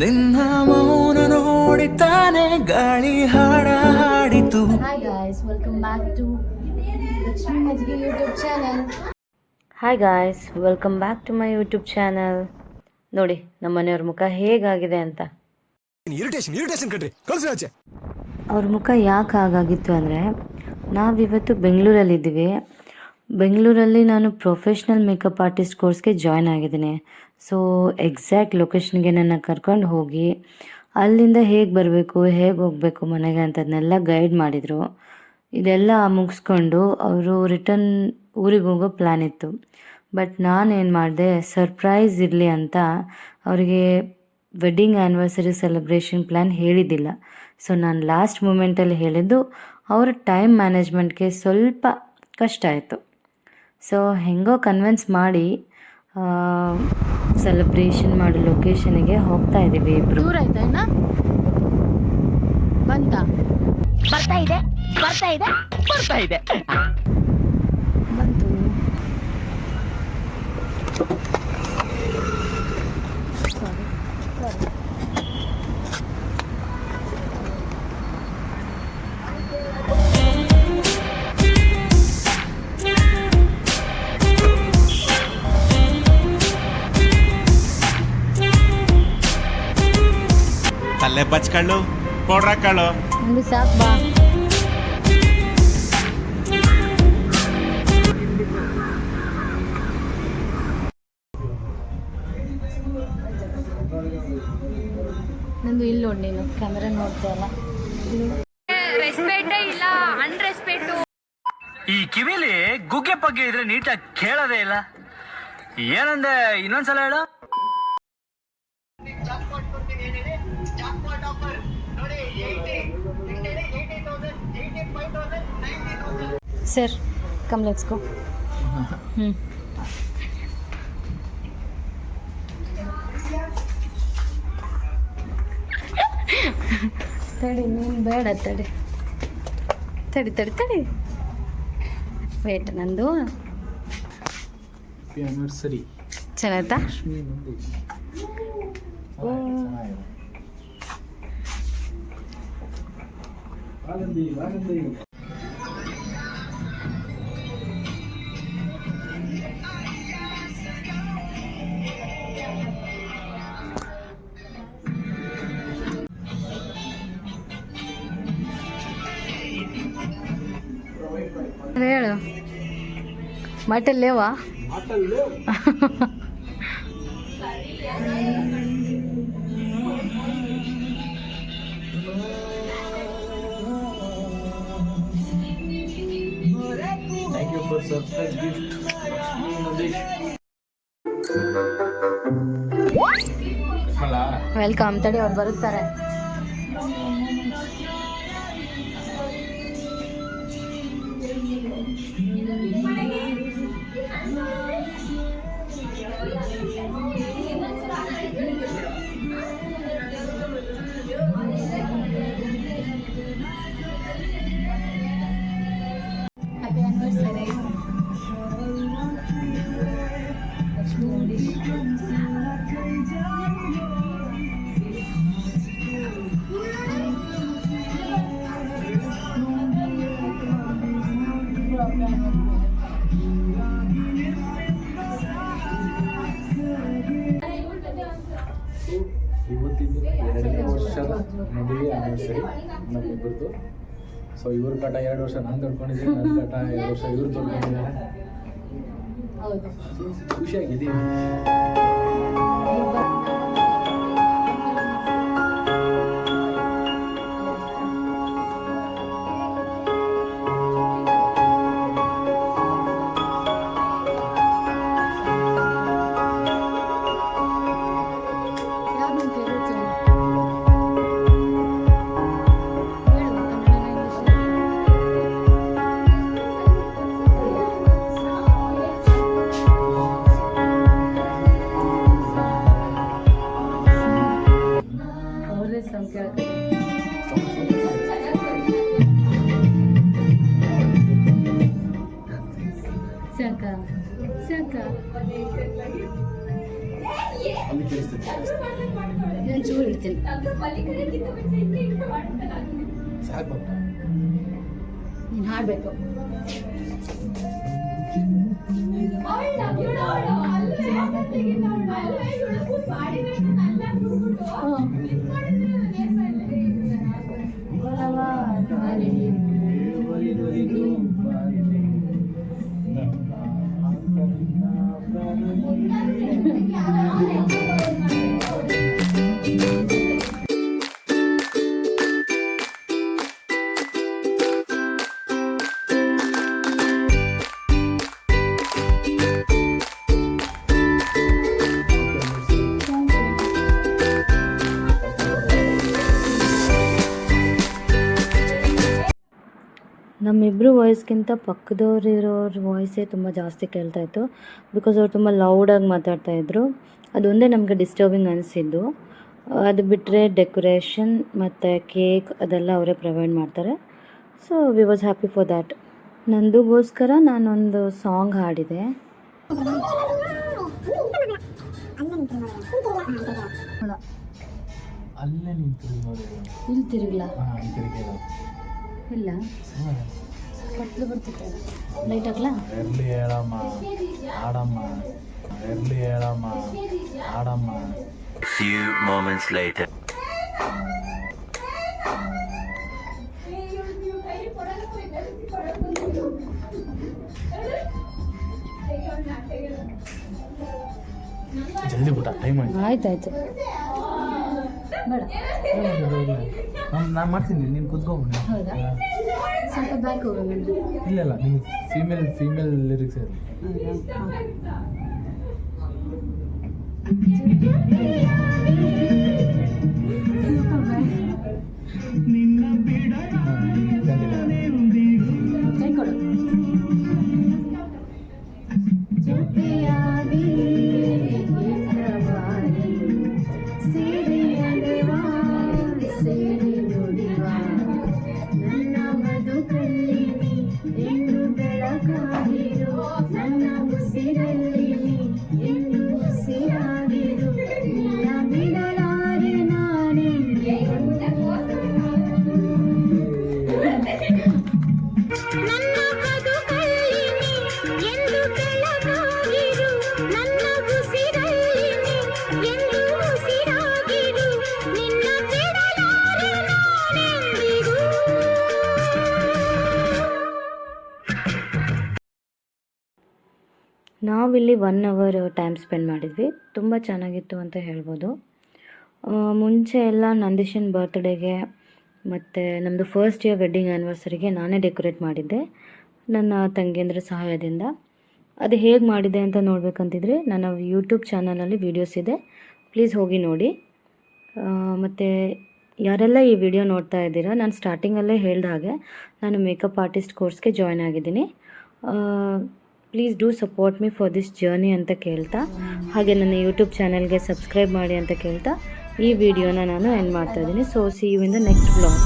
ನಿನ್ನ ಮೌನ ನೋಡಿತಾನೆ ಗಾಳಿ ಹಾಡ ಹಾಡಿತು. Hi guys welcome back to YouTube channel. Hi guys welcome back to my YouTube channel ನೋಡಿ ನಮ್ಮ ಮನೆಯವ್ರ ಮುಖ ಹೇಗಾಗಿದೆ ಅಂತ. ಇರಿಟೇಷನ್ ಇರಿಟೇಷನ್ ಕಣ್ರಿ. ಕಳ್ಸಿ ಆಚೆ. ಅವ್ರ ಮುಖ ಯಾಕೆ ಹಾಗಾಗಿತ್ತು ಅಂದರೆ ನಾವಿವತ್ತು ಬೆಂಗಳೂರಲ್ಲಿದ್ದೀವಿ. ಬೆಂಗಳೂರಲ್ಲಿ ನಾನು ಪ್ರೊಫೆಷ್ನಲ್ ಮೇಕಪ್ ಆರ್ಟಿಸ್ಟ್ ಕೋರ್ಸ್ಗೆ ಜಾಯ್ನ್ ಆಗಿದ್ದೀನಿ. ಸೊ ಎಕ್ಸಾಕ್ಟ್ ಲೊಕೇಶನ್ಗೆ ನನ್ನ ಕರ್ಕೊಂಡು ಹೋಗಿ, ಅಲ್ಲಿಂದ ಹೇಗೆ ಬರಬೇಕು, ಹೇಗೆ ಹೋಗಬೇಕು ಮನೆಗೆ ಅಂತದನ್ನೆಲ್ಲ ಗೈಡ್ ಮಾಡಿದರು. ಇದೆಲ್ಲ ಮುಗಿಸ್ಕೊಂಡು ಅವರು ರಿಟರ್ನ್ ಊರಿಗೆ ಹೋಗೋ ಪ್ಲ್ಯಾನ್ ಇತ್ತು. ಬಟ್ ನಾನೇನು ಮಾಡಿದೆ ಸರ್ಪ್ರೈಸ್ ಇರಲಿ ಅಂತ ಅವರಿಗೆ ವೆಡ್ಡಿಂಗ್ ಆ್ಯನಿವರ್ಸರಿ ಸೆಲೆಬ್ರೇಷನ್ ಪ್ಲ್ಯಾನ್ ಹೇಳಿದ್ದಿಲ್ಲ. ಸೊ ನಾನು ಲಾಸ್ಟ್ ಮೂಮೆಂಟಲ್ಲಿ ಹೇಳಿದ್ದು, ಅವರ ಟೈಮ್ ಮ್ಯಾನೇಜ್ಮೆಂಟ್ಗೆ ಸ್ವಲ್ಪ ಕಷ್ಟ ಆಯಿತು. ಸೊ ಹೆಂಗೋ ಕನ್ವಿನ್ಸ್ ಮಾಡಿ ಸೆಲೆಬ್ರೇಷನ್ ಮಾಡೋ ಲೊಕೇಶನ್ಗೆ ಹೋಗ್ತಾ ಇದ್ದೀವಿ ಇಬ್ರು. ದೂರ ಆಯ್ತಾ ಇನ್ನ? ಬಂತ? ಬರ್ತಾ ಇದೆ ಬರ್ತಾ ಇದೆ ಬರ್ತಾ ಇದೆ. ಬಚ್ಕಳ್ಳು ಪೌಡ್ರಾಕಳು ಒಂದು ಸಾಕು ಬಾ. ನಂದು ಇಲ್ಲಿ ನೋಡಿ ನೀನು ಕ್ಯಾಮೆರಾ ನೋಡ್ತಾ ಇಲ್ಲ. ಈ ಕಿವಿಲಿ ಗುಗ್ಗೆ ಪಗ್ಗೆ ಇದ್ರೆ ನೀಟಾಗಿ ಕೇಳೋದೇ ಇಲ್ಲ. ಏನಂದೆ ಇನ್ನೊಂದ್ಸಲ ಹೇಳು. ಸರ್ ಕಮ್ ಲೆಟ್ಸ್ ಗೋ ಹ್ಞೂ ತಡಿ ನೀನು ಬೇಡ ತಡಿ. ತಡಿ ತಡಿ ತಡಿ. ವೇಟ್ ನಂದು. ಸರಿ ಚೆನ್ನಾಯ್ತಾ? ಅದ್ mutton Leva thank you for surprise gift welcome ತಡಿ ಅವ್ರು ಬರುತ್ತಾರೆ ಹ್ಯಾಪಿ ವರ್ಷದ ಮದುವೆ ಆನಿವರ್ಸರಿ ನಮ್ಮಿಬ್ಬರದು ಸೊ ಇವ್ರ ಕಾಟ ಎರಡು ವರ್ಷ ನಾನು ತೊಡ್ಕೊಂಡಿದ್ದೀನಿ ನನ್ನ ಕಾಟ ಎರಡು ವರ್ಷ ಇವ್ರು ತೊಡ್ಕೊಂಡಿದ್ದಾರೆ ಖುಷಿಯಾಗಿದ್ದೀನಿ ಅಲ್ಲಿ ಕೇಳಿಸ್ತೈತೆ ನಾನು ಚೂರು ಇಡ್ತೀನಿ ಸಾಕು ನೀನು ಹಾಡಬೇಕು Thank you. ನಮ್ಮಿಬ್ಬರು ವಾಯ್ಸ್ಗಿಂತ ಪಕ್ಕದವ್ರು ಇರೋರ ವಾಯ್ಸೇ ತುಂಬ ಜಾಸ್ತಿ ಕೇಳ್ತಾ ಇತ್ತು. ಬಿಕಾಸ್ ಅವ್ರು ತುಂಬ ಲೌಡಾಗಿ ಮಾತಾಡ್ತಾ ಇದ್ರು. ಅದೊಂದೇ ನಮಗೆ ಡಿಸ್ಟರ್ಬಿಂಗ್ ಅನಿಸಿದ್ದು. ಅದು ಬಿಟ್ಟರೆ ಡೆಕೋರೇಷನ್ ಮತ್ತು ಕೇಕ್ ಅದೆಲ್ಲ ಅವರೇ ಪ್ರೊವೈಡ್ ಮಾಡ್ತಾರೆ. So we was happy for that ನಂದುಗೋಸ್ಕರ ನಾನೊಂದು ಸಾಂಗ್ ಹಾಡಿದೆ. ಇಲ್ಲಿ ತಿರುಗಿಲ್ಲ. ಇಲ್ಲ. ಹಾಂ ಕತ್ಲು ಬರ್ತಿತ್ತು. ಲೈಟ್ ಹಾಕ್ಲಾ? ಎರ್ಲಿ ಹೇಳಮ್ಮ. ಆಡಮ್ಮ ಎರ್ಲಿ ಹೇಳಮ್ಮ. ಆಡಮ್ಮ Few moments later. ಜಲ್ದಿ ಬಿಟ್ಟ ಟೈಮ್ ಆಯ್ತು. ಆಯ್ತಾಯ್ತು. ಬೇಡ ನಾನು ಮಾಡ್ತೀನಿ ನೀನು ಕುತ್ಕೊಂಬಿಡಿ. ಹೌದಾ? ಸ್ವಲ್ಪ ಬ್ಯಾಕ್ ಹೋಗೋಣ ಇಲ್ಲ ಇಲ್ಲ ನಿಮ್ಗೆ ಫೀಮೇಲ್ ಫೀಮೇಲ್ ಲಿರಿಕ್ಸ್ ಇರಲಿ ಹೌದಾ? ನಾವಿಲ್ಲಿ ಒನ್ ಅವರ್ ಟೈಮ್ ಸ್ಪೆಂಡ್ ಮಾಡಿದ್ವಿ. ತುಂಬ ಚೆನ್ನಾಗಿತ್ತು ಅಂತ ಹೇಳ್ಬೋದು. ಮುಂಚೆ ಎಲ್ಲ ನಂದೀಶನ್ ಬರ್ತ್ಡೇಗೆ ಮತ್ತು ನಮ್ಮದು ಫಸ್ಟ್ ಇಯರ್ ವೆಡ್ಡಿಂಗ್ ಆ್ಯನಿವರ್ಸರಿಗೆ ನಾನೇ ಡೆಕೋರೇಟ್ ಮಾಡಿದ್ದೆ. ನನ್ನ ತಂಗಿಯಂದ್ರ ಸಹಾಯದಿಂದ. ಅದು ಹೇಗೆ ಮಾಡಿದೆ ಅಂತ ನೋಡಬೇಕಂತಿದ್ರೆ ನನ್ನ ಯೂಟ್ಯೂಬ್ ಚಾನಲಲ್ಲಿ ವೀಡಿಯೋಸ್ ಇದೆ. ಪ್ಲೀಸ್ ಹೋಗಿ ನೋಡಿ. ಮತ್ತು ಯಾರೆಲ್ಲ ಈ ವಿಡಿಯೋ ನೋಡ್ತಾ ಇದ್ದೀರಾ, ನಾನು ಸ್ಟಾರ್ಟಿಂಗಲ್ಲೇ ಹೇಳಿದ ಹಾಗೆ ನಾನು ಮೇಕಪ್ ಆರ್ಟಿಸ್ಟ್ ಕೋರ್ಸ್ಗೆ ಜಾಯ್ನ್ ಆಗಿದ್ದೀನಿ. Please do support me for this journey ಅಂತ ಕೇಳ್ತಾ. ಹಾಗೆ ನನ್ನ ಯೂಟ್ಯೂಬ್ ಚಾನಲ್ಗೆ ಸಬ್ಸ್ಕ್ರೈಬ್ ಮಾಡಿ ಅಂತ ಕೇಳ್ತಾ. ಈ ವಿಡಿಯೋನ ನಾನು ಎಂಡ್ ಮಾಡ್ತಾ ಇದ್ದೀನಿ. So see you in the next blog